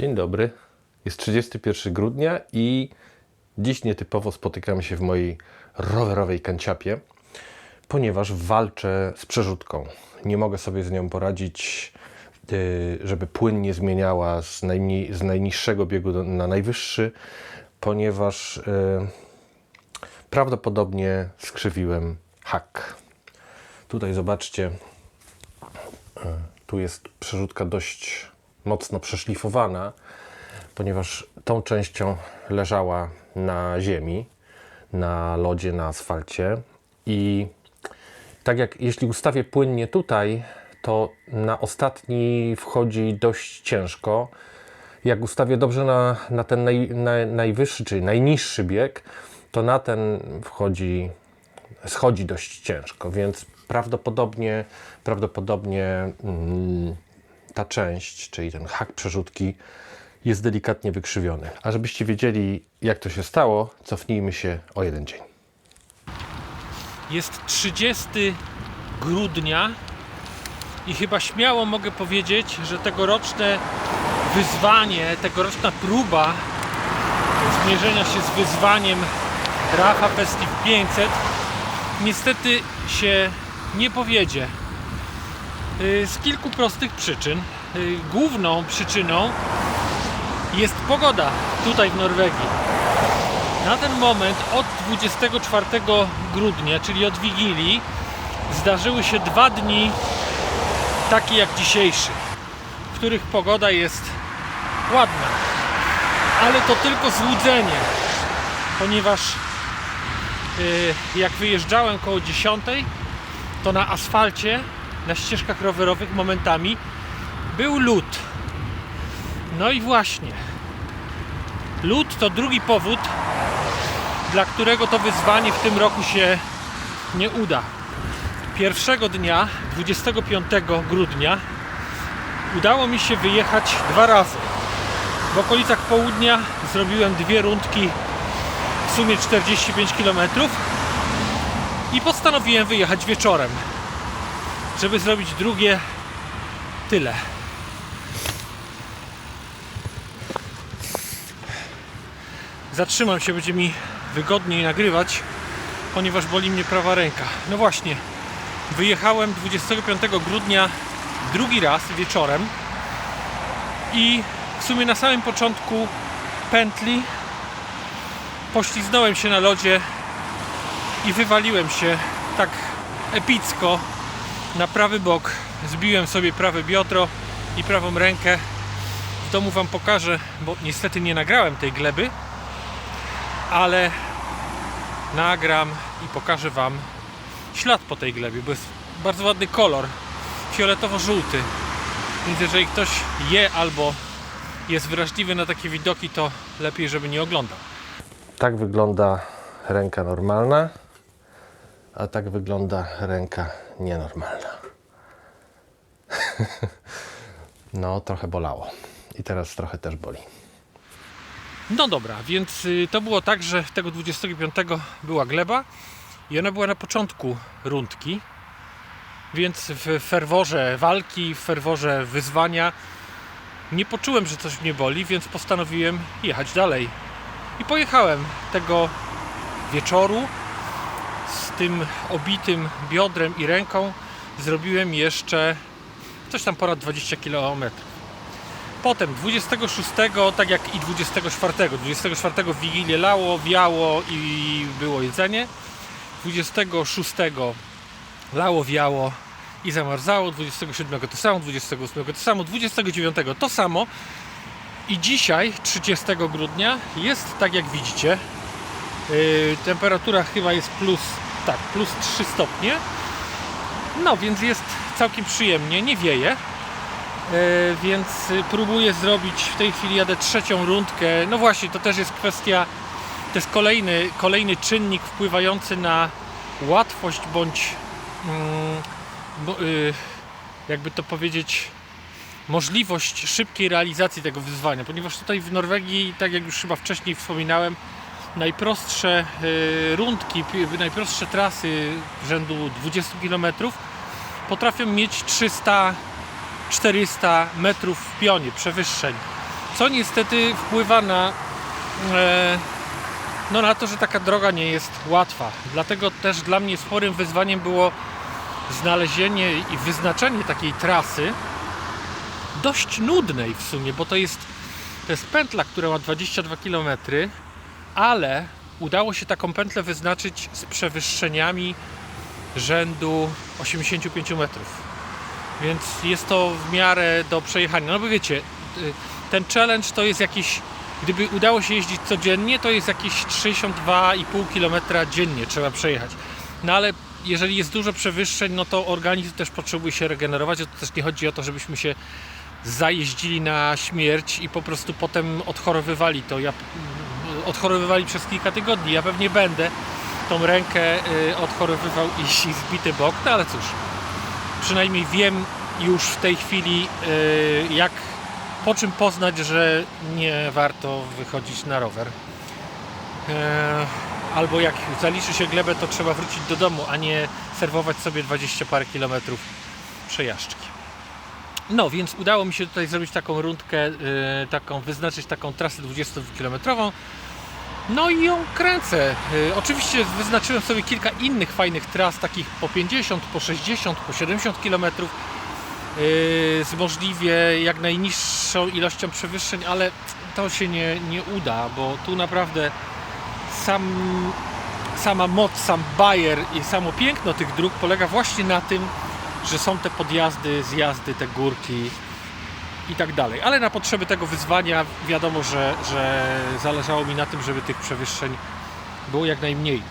Dzień dobry. Jest 31 grudnia i dziś nietypowo spotykamy się w mojej rowerowej kanciapie, ponieważ walczę z przerzutką. Nie mogę sobie z nią poradzić, y, żeby płynnie zmieniała z, najmniej, z najniższego biegu na najwyższy, ponieważ y, prawdopodobnie skrzywiłem hak. Tutaj zobaczcie, tu jest przerzutka dość mocno przeszlifowana, ponieważ tą częścią leżała na ziemi, na lodzie, na asfalcie i tak jak jeśli ustawię płynnie tutaj, to na ostatni wchodzi dość ciężko. Jak ustawię dobrze na, na ten naj, naj, najwyższy, czyli najniższy bieg, to na ten wchodzi schodzi dość ciężko, więc prawdopodobnie, prawdopodobnie mm, ta część, czyli ten hak przerzutki jest delikatnie wykrzywiony. A żebyście wiedzieli, jak to się stało, cofnijmy się o jeden dzień. Jest 30 grudnia i chyba śmiało mogę powiedzieć, że tegoroczne wyzwanie, tegoroczna próba zmierzenia się z wyzwaniem Rafa Festive 500 niestety się nie powiedzie. Y, Z kilku prostych przyczyn. Y, Główną przyczyną jest pogoda tutaj w Norwegii. Na ten moment od 24 grudnia, czyli od Wigilii, zdarzyły się dwa dni takie jak dzisiejszy, w których pogoda jest ładna. Ale to tylko złudzenie, ponieważ yy, jak wyjeżdżałem koło 10, to na asfalcie, na ścieżkach rowerowych momentami był lód. No i właśnie, lód to drugi powód, dla którego to wyzwanie w tym roku się nie uda. Pierwszego dnia, 25 grudnia, udało mi się wyjechać dwa razy. W okolicach południa zrobiłem dwie rundki, w sumie 45 km i postanowiłem wyjechać wieczorem, żeby zrobić drugie tyle. Zatrzymam się, będzie mi wygodniej nagrywać, ponieważ boli mnie prawa ręka. No właśnie, wyjechałem 25 grudnia drugi raz wieczorem i w sumie na samym początku pętli pośliznąłem się na lodzie i wywaliłem się tak epicko na prawy bok. Zbiłem sobie prawe biodro i prawą rękę. W domu Wam pokażę, bo niestety nie nagrałem tej gleby, ale nagram i pokażę Wam ślad po tej glebie, bo jest bardzo ładny kolor, fioletowo-żółty. Więc jeżeli ktoś je albo jest wrażliwy na takie widoki, to lepiej, żeby nie oglądał. Tak wygląda ręka normalna, a tak wygląda ręka nienormalna. no, trochę bolało. I teraz trochę też boli. No dobra, więc y, to było tak, że tego 25 była gleba i ona była na początku rundki, więc w ferworze walki, w ferworze wyzwania nie poczułem, że coś mnie boli, więc postanowiłem jechać dalej. I pojechałem tego wieczoru z tym obitym biodrem i ręką. Zrobiłem jeszcze coś tam ponad 20 km. Potem 26, tak jak i 24. 24 w Wigilię lało, wiało i było jedzenie. 26 lało, wiało i zamarzało. 27 to samo, 28 to samo, 29 to samo. I dzisiaj, 30 grudnia, jest tak jak widzicie. Yy, temperatura chyba jest plus, tak, plus 3 stopnie. No więc jest całkiem przyjemnie, nie wieje. E, więc próbuję zrobić w tej chwili jadę trzecią rundkę. No właśnie, to też jest kwestia, to jest kolejny, kolejny czynnik wpływający na łatwość bądź mm, bo, y, jakby to powiedzieć możliwość szybkiej realizacji tego wyzwania, ponieważ tutaj w Norwegii, tak jak już chyba wcześniej wspominałem, najprostsze y, rundki, najprostsze trasy rzędu 20 km potrafią mieć 300 400 metrów w pionie przewyższeń, co niestety wpływa na, e, no na to, że taka droga nie jest łatwa. Dlatego też dla mnie sporym wyzwaniem było znalezienie i wyznaczenie takiej trasy dość nudnej w sumie, bo to jest, to jest pętla, która ma 22 km, ale udało się taką pętlę wyznaczyć z przewyższeniami rzędu 85 metrów. Więc jest to w miarę do przejechania. No bo wiecie, y, ten challenge to jest jakieś, gdyby udało się jeździć codziennie, to jest jakieś 62,5 km dziennie trzeba przejechać. No ale jeżeli jest dużo przewyższeń, no to organizm też potrzebuje się regenerować. To też nie chodzi o to, żebyśmy się zajeździli na śmierć i po prostu potem odchorowywali to. Ja odchorowywali przez kilka tygodni. Ja pewnie będę tą rękę y, odchorowywał i zbity bok, no ale cóż, przynajmniej wiem już w tej chwili, y, jak po czym poznać, że nie warto wychodzić na rower. E, Albo jak zaliczy się glebę, to trzeba wrócić do domu, a nie serwować sobie 20 parę kilometrów przejażdżki. No, więc udało mi się tutaj zrobić taką rundkę, y, taką, wyznaczyć taką trasę 22-kilometrową. No i ją kręcę. Y, Oczywiście wyznaczyłem sobie kilka innych fajnych tras, takich po 50, po 60, po 70 km z możliwie jak najniższą ilością przewyższeń, ale to się nie, nie uda, bo tu naprawdę sam, sama moc, sam bajer i samo piękno tych dróg polega właśnie na tym, że są te podjazdy, zjazdy, te górki i tak dalej. Ale na potrzeby tego wyzwania wiadomo, że, że zależało mi na tym, żeby tych przewyższeń było jak najmniej.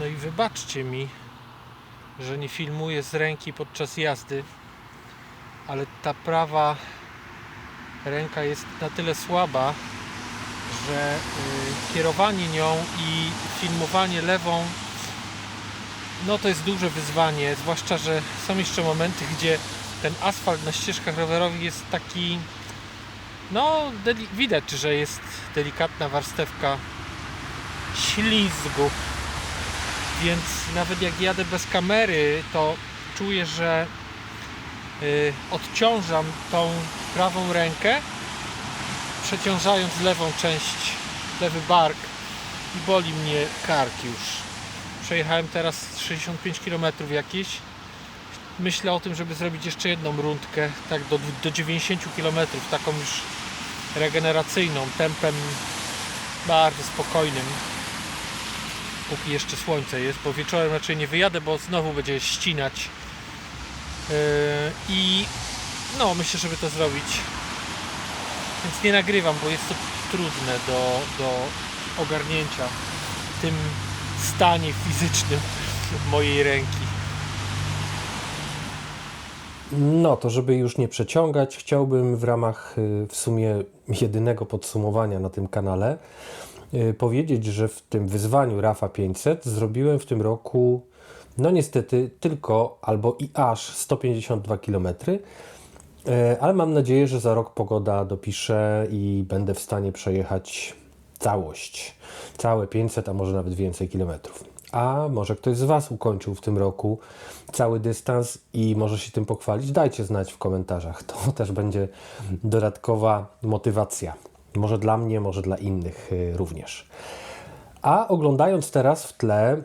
No i wybaczcie mi, że nie filmuję z ręki podczas jazdy, ale ta prawa ręka jest na tyle słaba, że y, kierowanie nią i filmowanie lewą no to jest duże wyzwanie, zwłaszcza, że są jeszcze momenty, gdzie ten asfalt na ścieżkach rowerowych jest taki no widać, że jest delikatna warstewka ślizgu więc nawet jak jadę bez kamery, to czuję, że y, odciążam tą prawą rękę, przeciążając lewą część, lewy bark i boli mnie kark już. Przejechałem teraz 65 km jakieś. Myślę o tym, żeby zrobić jeszcze jedną rundkę, tak do, do 90 km, taką już regeneracyjną, tempem bardzo spokojnym póki jeszcze słońce jest, bo wieczorem raczej nie wyjadę, bo znowu będzie ścinać. Yy, I no, myślę, żeby to zrobić. Więc nie nagrywam, bo jest to trudne do, do ogarnięcia w tym stanie fizycznym mojej ręki. No to, żeby już nie przeciągać, chciałbym w ramach y, w sumie jedynego podsumowania na tym kanale powiedzieć, że w tym wyzwaniu RAFA 500 zrobiłem w tym roku, no niestety, tylko albo i aż 152 km, ale mam nadzieję, że za rok pogoda dopisze i będę w stanie przejechać całość, całe 500, a może nawet więcej kilometrów. A może ktoś z Was ukończył w tym roku cały dystans i może się tym pochwalić? Dajcie znać w komentarzach. To też będzie dodatkowa motywacja. Może dla mnie, może dla innych y, również. A oglądając teraz w tle e,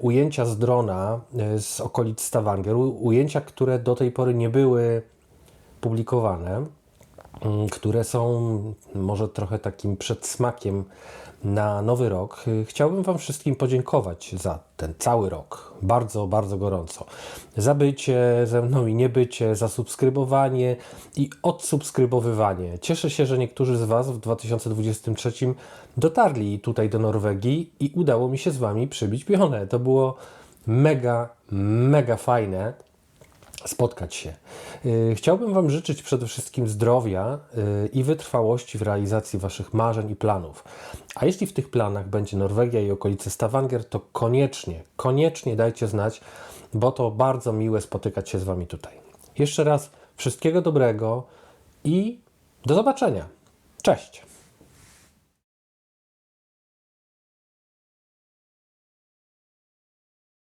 ujęcia z drona e, z okolic Stavanger, ujęcia, które do tej pory nie były publikowane, mm, które są może trochę takim przedsmakiem na nowy rok. Y, Chciałbym Wam wszystkim podziękować za ten cały rok. Bardzo, bardzo gorąco. Za bycie ze mną i niebycie, za subskrybowanie i odsubskrybowywanie. Cieszę się, że niektórzy z Was w 2023 dotarli tutaj do Norwegii i udało mi się z Wami przybić pionę. To było mega, mega fajne spotkać się. Yy, Chciałbym Wam życzyć przede wszystkim zdrowia yy, i wytrwałości w realizacji Waszych marzeń i planów. A jeśli w tych planach będzie Norwegia i okolice Stavanger, to koniecznie, koniecznie dajcie znać, bo to bardzo miłe spotykać się z Wami tutaj. Jeszcze raz Wszystkiego dobrego i do zobaczenia. Cześć!